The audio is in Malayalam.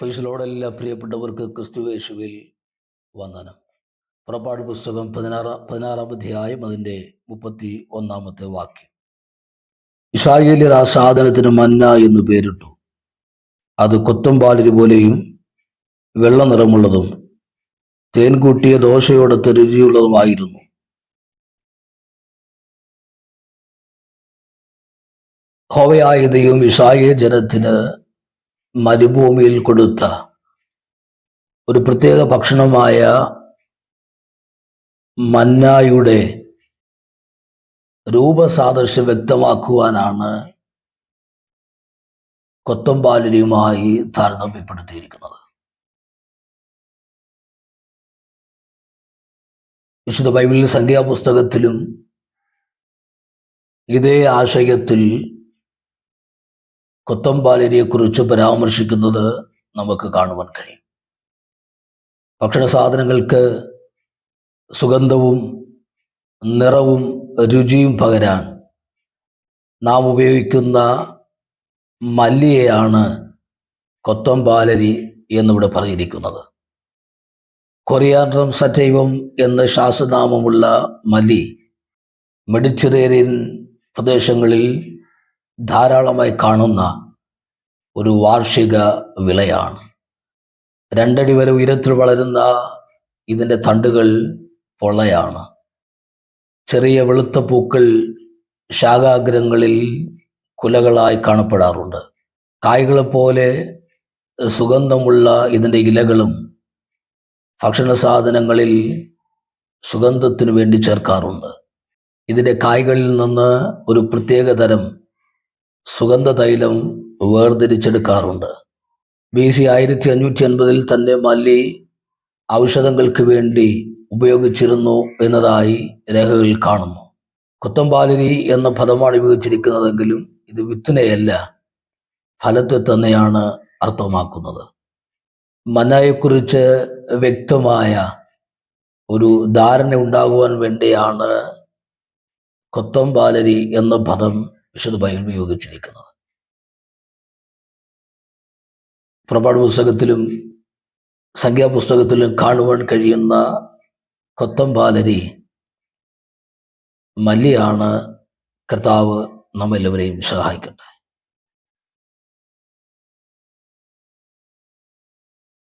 ഫൈസലോടെല്ലാ പ്രിയപ്പെട്ടവർക്ക് ക്രിസ്തുവേശുവിൽ വന്ദനം. പുറപ്പാട് പുസ്തകം പതിനാറാം പതിനാറാം അധ്യായം അതിന്റെ മുപ്പത്തി ഒന്നാമത്തെ വാക്യം. ഇഷായേലിയർ ആ സാധനത്തിന് മന്ന എന്ന് പേരിട്ടു. അത് കൊത്തമ്പാലിന് പോലെയും വെള്ള നിറമുള്ളതും തേൻ കൂട്ടിയ ദോശയോടൊത്ത് രുചിയുള്ളതുമായിരുന്നു ഹോവയായ ദൈവം ഇഷായ ജനത്തിന് മരുഭൂമിയിൽ കൊടുത്ത ഒരു പ്രത്യേക ഭക്ഷണമായ മന്നായുടെ രൂപസാദൃശ്യം വ്യക്തമാക്കുവാനാണ് കൊത്തമ്പാലിനിയുമായി താരതമ്യപ്പെടുത്തിയിരിക്കുന്നത്. വിശുദ്ധ ബൈബിളിൽ സംഖ്യാപുസ്തകത്തിലും ഇതേ ആശയത്തിൽ കൊത്തമ്പാലിനെ കുറിച്ച് പരാമർശിക്കുന്നത് നമുക്ക് കാണുവാൻ കഴിയും. ഭക്ഷണ സാധനങ്ങൾക്ക് സുഗന്ധവും നിറവും രുചിയും പകരാൻ നാം ഉപയോഗിക്കുന്ന മല്ലിയെയാണ് കൊത്തമ്പാലരി എന്നിവിടെ പറഞ്ഞിരിക്കുന്നത്. കൊറിയാൻഡ്രം സറ്റൈവം എന്ന ശാസ്ത്രനാമമുള്ള മല്ലി മെഡിറ്ററേനിയൻ പ്രദേശങ്ങളിൽ ധാരാളമായി കാണുന്ന ഒരു വാർഷിക വിളയാണ്. രണ്ടടി വരെ ഉയരത്തിൽ വളരുന്ന ഇതിന്റെ തണ്ടുകൾ പൊള്ളയാണ്. ചെറിയ വെളുത്ത പൂക്കൾ ശാഖാഗ്രങ്ങളിൽ കുലകളായി കാണപ്പെടാറുണ്ട്. കായ്കളെ പോലെ സുഗന്ധമുള്ള ഇതിന്റെ ഇലകളും ഭക്ഷണ സാധനങ്ങളിൽ സുഗന്ധത്തിനു വേണ്ടി ചേർക്കാറുണ്ട്. ഇതിന്റെ കായ്കളിൽ നിന്ന് ഒരു പ്രത്യേക തരം സുഗന്ധ തൈലം വേർതിരിച്ചെടുക്കാറുണ്ട്. ബി സി ആയിരത്തി അഞ്ഞൂറ്റി അൻപതിൽ തന്നെ മല്ലി ഔഷധങ്ങൾക്ക് വേണ്ടി ഉപയോഗിച്ചിരുന്നു എന്നതായി രേഖകളിൽ കാണുന്നു. കുത്തമ്പാലിരി എന്ന പദമാണ് ഉപയോഗിച്ചിരിക്കുന്നതെങ്കിലും ഇത് വിത്തിനെയല്ല ഫലത്തെ തന്നെയാണ് അർത്ഥമാക്കുന്നത്. മനയെക്കുറിച്ച് വ്യക്തമായ ഒരു ധാരണ ഉണ്ടാകുവാൻ വേണ്ടിയാണ് കൊത്തമ്പാലരി എന്ന പദം വിശുദ്ധ ബൈബിൾ ഉപയോഗിച്ചിരിക്കുന്നത് പുറപ്പാട് പുസ്തകത്തിലും സംഖ്യാപുസ്തകത്തിലും കാണുവാൻ കഴിയുന്ന കൊത്തമ്പാലരി മല്ലിയാണ് കർത്താവ് നമ്മെല്ലാവരെയും സഹായിക്കട്ടെ.